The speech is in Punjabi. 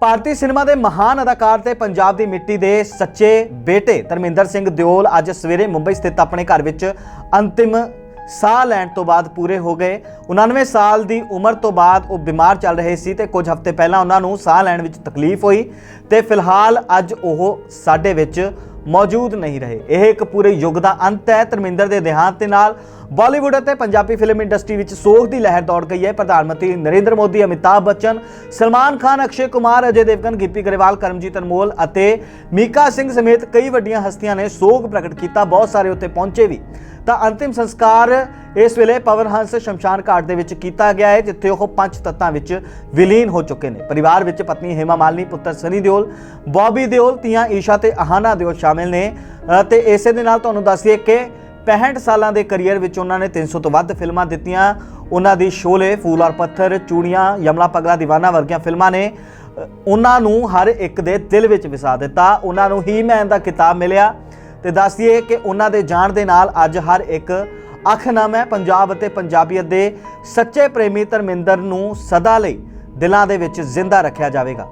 ਭਾਰਤੀ ਸਿਨੇਮਾ ਦੇ ਮਹਾਨ ਅਦਾਕਾਰ ਤੇ ਪੰਜਾਬ ਦੀ ਮਿੱਟੀ ਦੇ ਸੱਚੇ ਬੇਟੇ ਧਰਮਿੰਦਰ ਸਿੰਘ ਦਿਓਲ ਅੱਜ ਸਵੇਰੇ ਮੁੰਬਈ ਸਥਿਤ ਆਪਣੇ ਘਰ ਵਿੱਚ ਅੰਤਿਮ ਸਾਹ ਲੈਣ ਤੋਂ ਬਾਅਦ ਪੂਰੇ ਹੋ ਗਏ। 99 ਸਾਲ ਦੀ ਉਮਰ ਤੋਂ ਬਾਅਦ ਉਹ ਬਿਮਾਰ ਚੱਲ ਰਹੇ ਸੀ ਤੇ ਕੁਝ ਹਫ਼ਤੇ ਪਹਿਲਾਂ ਉਹਨਾਂ ਨੂੰ ਸਾਹ ਲੈਣ ਵਿੱਚ ਤਕਲੀਫ ਹੋਈ ਤੇ ਫਿਲਹਾਲ ਅੱਜ ਉਹ ਸਾਡੇ ਵਿੱਚ ਮੌਜੂਦ ਨਹੀਂ ਰਹੇ। ਇਹ ਇੱਕ ਪੂਰੇ ਯੁੱਗ ਦਾ ਅੰਤ ਹੈ। ਧਰਮਿੰਦਰ ਦੇ ਦੇਹਾਂਤ ਦੇ ਨਾਲ ਬਾਲੀਵੁੱਡ ਅਤੇ ਪੰਜਾਬੀ ਫਿਲਮ ਇੰਡਸਟਰੀ ਵਿੱਚ ਸੋਗ ਦੀ ਲਹਿਰ ਦੌੜ ਗਈ ਹੈ। ਪ੍ਰਧਾਨ ਮੰਤਰੀ ਨਰਿੰਦਰ ਮੋਦੀ, ਅਮਿਤਾਭ ਬੱਚਨ, ਸਲਮਾਨ ਖਾਨ, ਅਕਸ਼ੇ ਕੁਮਾਰ, ਅਜੇ ਦੇਵਗਨ, ਗਿੱਪੀ ਗਰੇਵਾਲ, ਕਰਮਜੀਤ ਅਨਮੋਲ ਅਤੇ ਮੀਕਾ ਸਿੰਘ ਸਮੇਤ ਕਈ ਵੱਡੀਆਂ ਹਸਤੀਆਂ ਨੇ ਸੋਗ ਪ੍ਰਗਟ ਕੀਤਾ। ਬਹੁਤ ਸਾਰੇ ਉੱਤੇ ਪਹੁੰਚੇ ਵੀ। ਤਾਂ ਅੰਤਿਮ ਸੰਸਕਾਰ ਇਸ ਵੇਲੇ ਪਵਨ ਹੰਸ ਸ਼ਮਸ਼ਾਨ ਘਾਟ ਦੇ ਵਿੱਚ ਕੀਤਾ ਗਿਆ ਹੈ ਜਿੱਥੇ ਉਹ ਪੰਜ ਤੱਤਾਂ ਵਿੱਚ ਵਿਲੀਨ ਹੋ ਚੁੱਕੇ ਨੇ। ਪਰਿਵਾਰ ਵਿੱਚ ਪਤਨੀ ਹੇਮਾ ਮਾਲਨੀ ਪੁੱਤਰ ਸਨੀ ਦਿਓਲ ਬੌਬੀ ਦਿਓਲ ਤੀਆਂ ਈਸ਼ਾ ਤੇ ਆਹਾਨਾ ਦਿਓਲ ਸ਼ਾਮਿਲ ਨੇ। ਅ, ਤੇ ਇਸੇ ਦੇ ਨਾਲ ਤੁਹਾਨੂੰ ਦੱਸ ਦਈਏ ਕਿ 65 ਸਾਲਾਂ ਦੇ ਕੈਰੀਅਰ ਵਿੱਚ ਉਹਨਾਂ ਨੇ 300 ਤੋਂ ਵੱਧ ਫਿਲਮਾਂ ਦਿੱਤੀਆਂ। ਉਹਨਾਂ ਦੀ ਸ਼ੋਲੇ ਫੂਲ ਔਰ ਪੱਥਰ ਚੂੜੀਆਂ ਯਮਲਾ ਪਗਲਾ ਦੀਵਾਨਾ ਵਰਗੀਆਂ ਫਿਲਮਾਂ ਨੇ। ਉਹਨਾਂ ਨੂੰ ਹਰ ਇੱਕ ਦੇ ਦਿਲ ਵਿੱਚ ਵਸਾ ਦਿੱਤਾ। ਉਹਨਾਂ ਨੂੰ ਹੀ ਮੈਨ ਦਾ ਕਿਤਾਬ ਮਿਲਿਆ। ਤੇ ਦੱਸ ਦਈਏ ਕਿ ਉਹਨਾਂ ਦੇ ਜਾਣ ਦੇ ਨਾਲ ਅੱਜ ਹਰ ਇੱਕ ਅੱਖ ਨਮ ਹੈ ਪੰਜਾਬ ਅਤੇ ਪੰਜਾਬੀਅਤ ਦੇ ਸੱਚੇ ਪ੍ਰੇਮੀ ਧਰਮਿੰਦਰ ਨੂੰ ਸਦਾ ਲਈ ਦਿਲਾਂ ਦੇ ਵਿੱਚ ਜ਼ਿੰਦਾ ਰੱਖਿਆ ਜਾਵੇਗਾ।